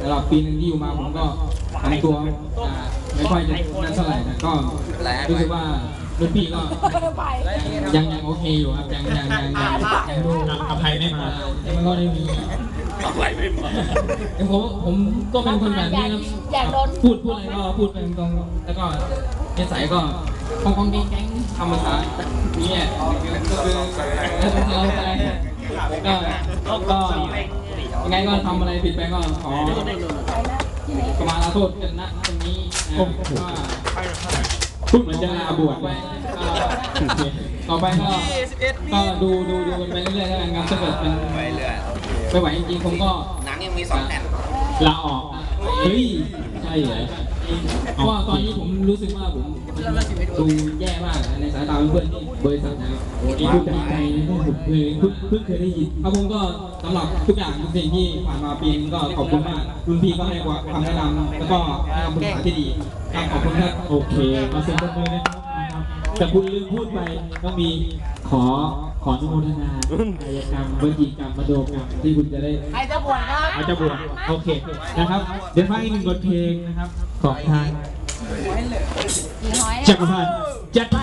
สำหรับปีหนึ่งที่อยู่มาผมก็ทำตัวอ่าไม่ค่อยจะนั่นเท่าไหร่แต่ก็รู้สึกว่ารุ่นพี่ก็ยังยังโอเคอยู่ครับยังยังยังยังยังดูอภัยไม่มายังไม่ก็ได้มีอะไรไม่มาผมผมก็เป็นคนแบบนี้ครับอยากโดนพูดพูดอะไรก็พูดเป็นตรงๆแล้วก็นิสัยก็คองคองแกงแกงธรรมชาติเนี่ยก็คือแล้วเราอะไรก็ก็ ยังไงก็ทำอะไรผิดไปก็ขอประมาลาโทษกันนะตรงนี้นะว่าพูดเหมือนจะลาบวชต่อไปก็ก็ดูดูดูกันไปเรื่อยๆแล้วกันครับถ้าเกิดมันไปเรื่อยไม่ไหวจริงๆผมก็หนังยังมีสองแผ่นลาออกเฮ้ยใช่เหรอ เพราะว่าตอนนี้ผมรู้สึกว่าผมดูแย่มากในสายตาเพื่อนๆที่บริษัทนะครับโอ้นี่พูดจากใจนะผมเคยเพิ่งเพิ่งเคยได้ยินครับผมก็สำหรับทุกอย่างทุกสิ่งที่ผ่านมาปีนก็ขอบคุณมากรุ่นพี่ก็ให้ความแนะนำแล้วก็ให้คำปรึกษาที่ดีครับขอบคุณครับโอเคมาเซ็นตบมือนะครับนะครับแต่คุณลืมพูดไปต้องมีขอ ขออนุโมทนากายกรรมวจีกรรมมโนกรรมที่คุณจะได้ใครจะบวชครับอาจจะบวชโอเคนะครับ เดี๋ยวฟังอีกหนึ่งบทเพลงนะครับ ของทางกี่หอยจักรพันธ์จัดไป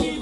จ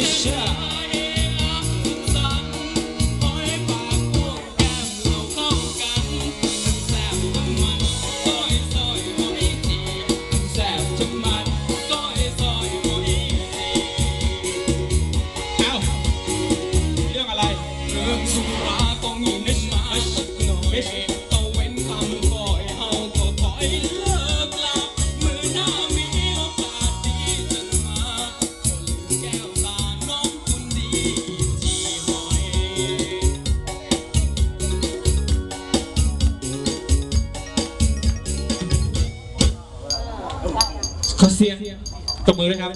เขอเสียงตบมือด้วยครับ